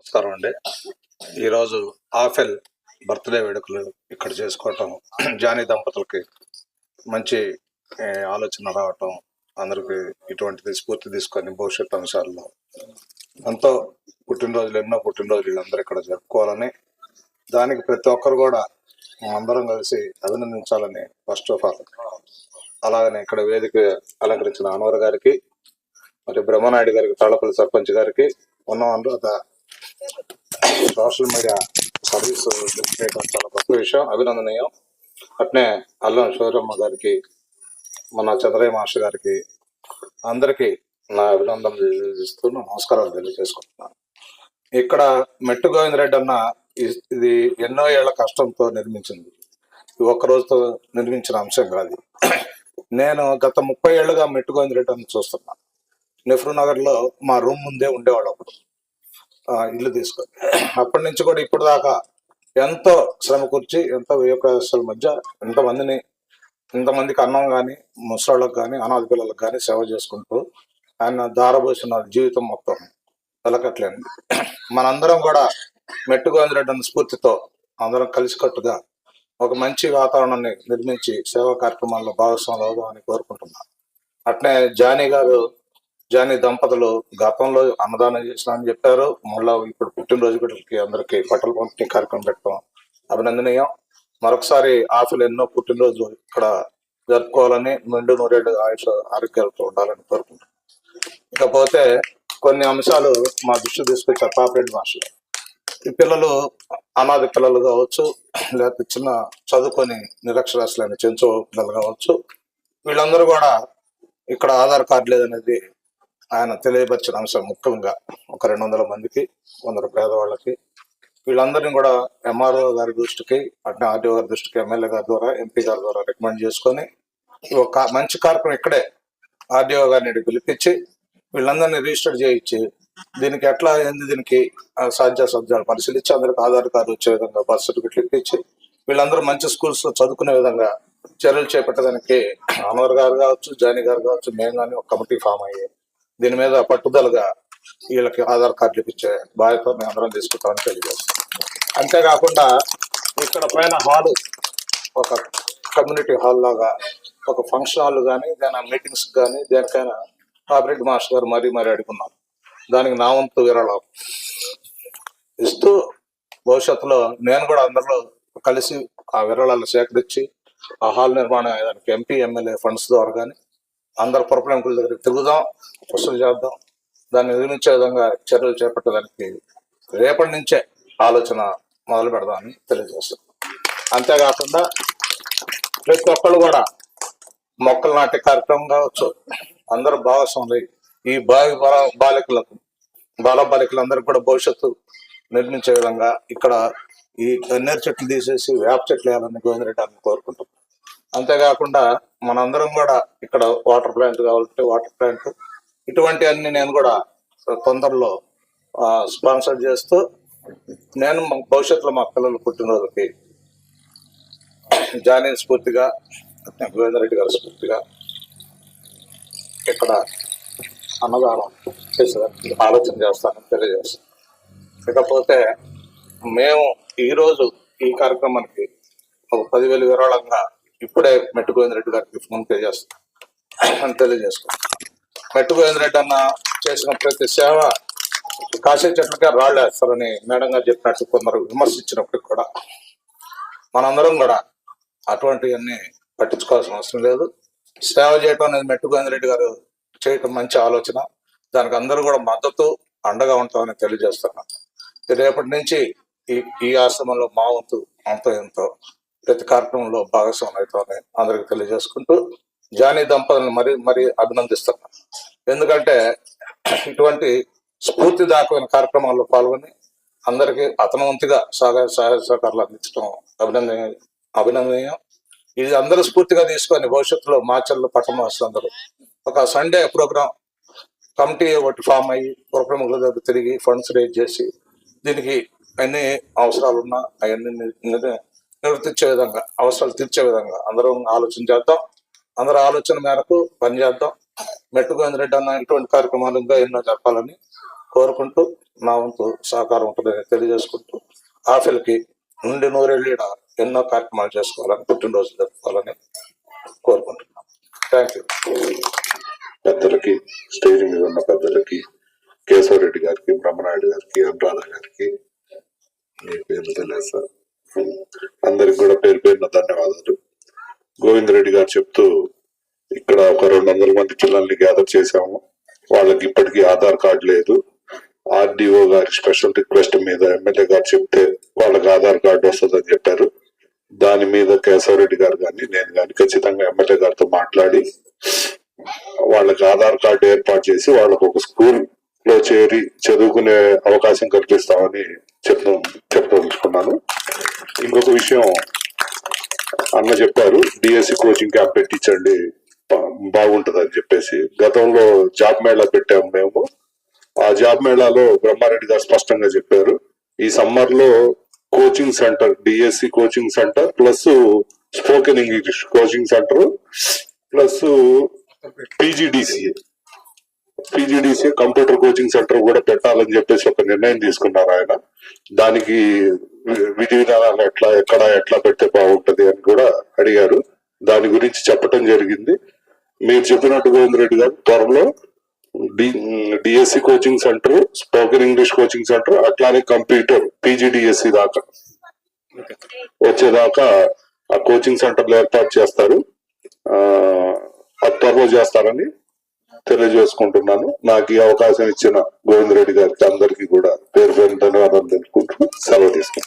నమస్కారం అండి. ఈరోజు ఆఫెల్ బర్త్డే వేడుకలు ఇక్కడ చేసుకోవటం జానీ దంపతులకి మంచి ఆలోచన రావటం అందరికి ఇటువంటిది స్ఫూర్తి తీసుకొని భవిష్యత్ అంశాల్లో ఎంతో పుట్టినరోజులు ఎన్నో పుట్టినరోజులు అందరూ ఇక్కడ జరుపుకోవాలని దానికి ప్రతి ఒక్కరు కూడా అందరం కలిసి అభినందించాలని ఫస్ట్ ఆఫ్ ఆల్ అలాగనే ఇక్కడ వేదిక అలంకరించిన అనవర్ గారికి మరి బ్రహ్మనాయుడు గారికి తాళపల్లి సర్పంచ్ గారికి ఉన్నవాళ్ళు సోషల్ మీడియా సర్వీస్ చేయడం చాలా గొప్ప విషయం. అభినందనీయం. అట్నే అల్లం శివరమ్మ గారికి మన చంద్రయ్య మాస్టర్ గారికి అందరికీ నా అభినందనలు తెలియజేస్తూ నమస్కారాలు తెలియజేసుకుంటున్నాను. ఇక్కడ మెట్టు గోవిందరెడ్డి అన్న ఇది ఎన్నో ఏళ్ళ కష్టంతో నిర్మించింది. ఒక్క రోజుతో నిర్మించిన అంశం కాదు. నేను గత ముప్పై ఏళ్ళుగా మెట్టు గోవిందరెడ్డి అన్న చూస్తున్నాను నెహ్రూ నగర్లో మా రూమ్ ముందే ఉండేవాడు అప్పుడు. ఇల్లు తీసుకొని. అప్పటి నుంచి కూడా ఇప్పుడు దాకా ఎంతో శ్రమ కూర్చి ఎంతో వ్యయ ప్రదేశాల మధ్య ఎంతమందిని ఇంతమందికి అన్నం కానీ ముసళ్ళకు కానీ అనాథ పిల్లలకు కానీ సేవ చేసుకుంటూ ఆయన దారబోసిన జీవితం మొత్తం. వెలకట్లేండి మనందరం కూడా మెట్టుగోవిందరెడ్డి స్ఫూర్తితో అందరం కలిసికట్టుగా ఒక మంచి వాతావరణాన్ని నిర్మించి సేవా కార్యక్రమాల్లో భాగస్వాములు అవుదామని కోరుకుంటున్నాను అట్నే జానీ గారు జానీ దంపతులు గతంలో అన్నదానం చేసినామని చెప్పారు. మళ్ళా ఇప్పుడు పుట్టినరోజు బిడ్డలకి అందరికి బట్టలు పంపిణీ కార్యక్రమం పెట్టడం అభినందనీయం. మరొకసారి ఆఫీలు ఎన్నో పుట్టినరోజు ఇక్కడ జరుపుకోవాలని నిండు నూరేడు ఆయుష ఆరోగ్యాలతో ఉండాలని కోరుకుంటున్నాం. ఇకపోతే కొన్ని అంశాలు మా దృష్టి తీసుకొచ్చారు పాపరెడ్డి మాస్టర్. ఈ పిల్లలు అనాథ పిల్లలు కావచ్చు లేకపోతే చిన్న చదువుకొని నిరక్షరాస్యులైన చెంచో పిల్లలు కావచ్చు వీళ్ళందరూ కూడా ఇక్కడ ఆధార్ కార్డు లేదనేది ఆయన తెలియపరిచిన అంశం ముఖ్యంగా ఒక రెండు వందల మందికి కొందరు పేదవాళ్ళకి వీళ్ళందరినీ కూడా ఎంఆర్ఓ గారి దృష్టికి అట్నే ఆర్డీఓ గారి దృష్టికి ఎమ్మెల్యే గారి ద్వారా ఎంపీ గారి ద్వారా రికమెండ్ చేసుకొని ఒక మంచి కార్యక్రమం ఇక్కడే ఆర్డీఓ గారిని పిలిపించి వీళ్ళందరినీ రిజిస్టర్ చేయించి దీనికి ఎట్లా అయింది దీనికి ఆ, సాధ్య సాధ్యాలు పరిశీలించి అందరికి ఆధార్ కార్డు వచ్చే విధంగా బర్త్ సర్టిఫికెట్లు ఇప్పించి వీళ్ళందరూ మంచి స్కూల్స్లో చదువుకునే విధంగా చర్యలు చేపట్టడానికి అనవర్ గారు కావచ్చు జానీ గారు కావచ్చు మేము కానీ ఒక కమిటీ ఫామ్ అయ్యాయి దీని మీద పట్టుదలగా వీళ్ళకి ఆధార్ కార్డులు ఇప్పించే బాధ్యత మేము అందరం తీసుకుంటామని తెలియజేస్తాం అంతేకాకుండా ఇక్కడ పైన హాల్ ఒక కమ్యూనిటీ హాల్ లాగా ఒక ఫంక్షన్ హాల్ కానీ ఏదైనా మీటింగ్స్ కానీ దేనికైనా ఆపరేట్ మాస్టర్ గారు మరీ మరీ అడుగున్నారు దానికి నా వంతు విరాళం. ఇస్తూ భవిష్యత్తులో నేను కూడా అందరిలో కలిసి ఆ విరాళాలు సేకరించి ఆ హాల్ నిర్మాణం దానికి ఎంపీ ఎమ్మెల్యే ఫండ్స్ ద్వారా కానీ అందరు పురప్రముఖుల దగ్గరికి తిరుగుదాం వసూలు చేద్దాం. దాన్ని నిర్మించే విధంగా చర్యలు చేపట్టడానికి రేపటి నుంచే ఆలోచన మొదలు పెడదామని తెలియజేస్తాం అంతేకాకుండా ప్రతి ఒక్కళ్ళు కూడా మొక్కలు నాటే కార్యక్రమం కావచ్చు అందరూ భాగస్వాములు ఈ బావి బాలికలకు బాల బాలికలందరికీ కూడా భవిష్యత్తు నిర్మించే విధంగా ఇక్కడ ఈ గన్నేరు చెట్లు తీసేసి వేప చెట్లు వేయాలని గోవిందరెడ్డి అని కోరుకుంటున్నాం. అంతేకాకుండా మనందరం కూడా ఇక్కడ వాటర్ ప్లాంట్ కావాలంటే వాటర్ ప్లాంట్. ఇటువంటి అన్ని నేను కూడా తొందరలో స్పాన్సర్ చేస్తూ నేను మా భవిష్యత్తులో మా పిల్లలు పుట్టినరోజుకి జానీ స్ఫూర్తిగా గోవిందరెడ్డి గారి స్ఫూర్తిగా ఇక్కడ అన్నదానం చేసేదానికి ఆలోచన చేస్తానని తెలియజేస్తాను. ఇకపోతే మేము ఈరోజు ఈ కార్యక్రమానికి ఒక పదివేలు విరాళంగా ఇప్పుడే మెట్టు గోవిందరెడ్డి గారికి ఫోన్ పే చేస్తాను తెలియజేసుకుంటాను మెట్టు గోవిందరెడ్డి అన్న చేసిన ప్రతి సేవ కాశీ చెట్లకే రాళ్ళు వేస్తారని మేడం గారు చెప్పినట్టు కొందరు విమర్శించినప్పటికి కూడా మనందరం కూడా అటువంటివన్నీ పట్టించుకోవాల్సిన అవసరం లేదు. సేవ చేయటం అనేది మెట్టు గోవిందరెడ్డి గారు చేయటం మంచి ఆలోచన. దానికి అందరూ కూడా మద్దతు అండగా ఉంటామని తెలియజేస్తున్నాను. రేపటి నుంచి ఈ ఈ ఆశ్రమంలో మా వంతు అంతో ఎంతో ప్రతి కార్యక్రమంలో భాగస్వామ్యతని అందరికి తెలియజేసుకుంటూ జానీ దంపతులను మరి మరి అభినందిస్తున్నాను. ఎందుకంటే ఇటువంటి స్ఫూర్తిదాయకమైన కార్యక్రమాల్లో పాల్గొని అందరికీ అతనవంతిగా సహాయ సహాయ సహకారాలు అందించడం అభినందన అభినందనీయం. ఇది అందరూ స్ఫూర్తిగా తీసుకొని భవిష్యత్తులో మాచర్లు పట్టణవాసులు అందరూ ఒక సండే ప్రోగ్రాం కమిటీ ఒకటి ఫామ్ అయ్యి పురప్రముఖుల దగ్గర తిరిగి ఫండ్స్ రేజ్ చేసి దీనికి అన్ని అవసరాలున్నా అవన్నీ ని- నివర్తించే విధంగా అవసరాలు తీర్చే విధంగా అందరం ఆలోచన చేద్దాం. అందరు ఆలోచన మేరకు పనిచేద్దాం మెట్టు గోవిందరెడ్డి అన్న ఇటువంటి కార్యక్రమాలు ఇంకా ఎన్నో జరపాలని కోరుకుంటూ నా వంతు సహకారం ఉంటుందని తెలియజేసుకుంటూ ఆఫీల్కి నుండి నూరేళ్ళు ఎన్నో కార్యక్రమాలు చేసుకోవాలని పుట్టినరోజు జరుపుకోవాలని కోరుకుంటున్నాను థ్యాంక్ యూ పెద్దలకి స్టేజ్ మీద ఉన్న పెద్దలకి కేశవరెడ్డి గారికి బ్రహ్మనాయుడు గారికి అనురాధ గారికి మీ పేర్లు తెలియదు సార్ అందరికి కూడా పేరు పేరున ధన్యవాదాలు. గోవింద్ రెడ్డి గారు చెప్తూ ఇక్కడ ఒక రెండు వందల మంది పిల్లల్ని గ్యాదర్ చేశాము. వాళ్ళకి ఇప్పటికీ ఆధార్ కార్డు లేదు. ఆర్డీఓ గారి స్పెషల్ రిక్వెస్ట్ మీద ఎమ్మెల్యే గారు చెప్తే వాళ్ళకి ఆధార్ కార్డు వస్తుందని చెప్పారు. దాని మీద కేశవరెడ్డి గారు కానీ నేను కానీ ఖచ్చితంగా ఎమ్మెల్యే గారితో మాట్లాడి వాళ్ళకి ఆధార్ కార్డు ఏర్పాటు చేసి వాళ్ళకు ఒక స్కూల్ లో చేరి చదువుకునే అవకాశం కల్పిస్తామని చెప్తూ చెప్పదలుచుకున్నాను ఇంకొక విషయం అన్న చెప్పారు డిఎస్సి కోచింగ్ క్యాంప్ పెట్టించండి బా- అని చెప్పేసి. గతంలో జాబ్ మేళా పెట్టాము మేము. ఆ జాబ్ మేళాలో బ్రహ్మారెడ్డి గారు స్పష్టంగా చెప్పారు ఈ సమ్మర్లో coaching centre DSC coaching centre plus spoken English coaching centre plus PGDCA PGDC computer coaching centre కూడా పెట్టాలని చెప్పేసి ఒక నిర్ణయం తీసుకున్నారు ఆయన. దానికి వి- విధి విధానాలు ఎట్లా ఎక్కడ ఎట్లా పెడితే బాగుంటది అని కూడా అడిగారు. దాని గురించి చెప్పటం జరిగింది. మీరు చెప్పినట్టు గోవిందరెడ్డి గారు త్వరలో DSC coaching centre spoken English coaching centre అట్లానే కంప్యూటర్ పీజీడిఎస్సి దాకా వచ్చేదాకా ఆ కోచింగ్ సెంటర్లు ఏర్పాటు చేస్తారు. ఆ అది త్వరలో చేస్తారని తెలియజేసుకుంటున్నాను. నాకు ఈ అవకాశం ఇచ్చిన గోవిందరెడ్డి గారికి అందరికీ కూడా పేరు పేరు ధన్యవాదాలు తెలుపుకుంటూ సెలవు తీసుకుంటాను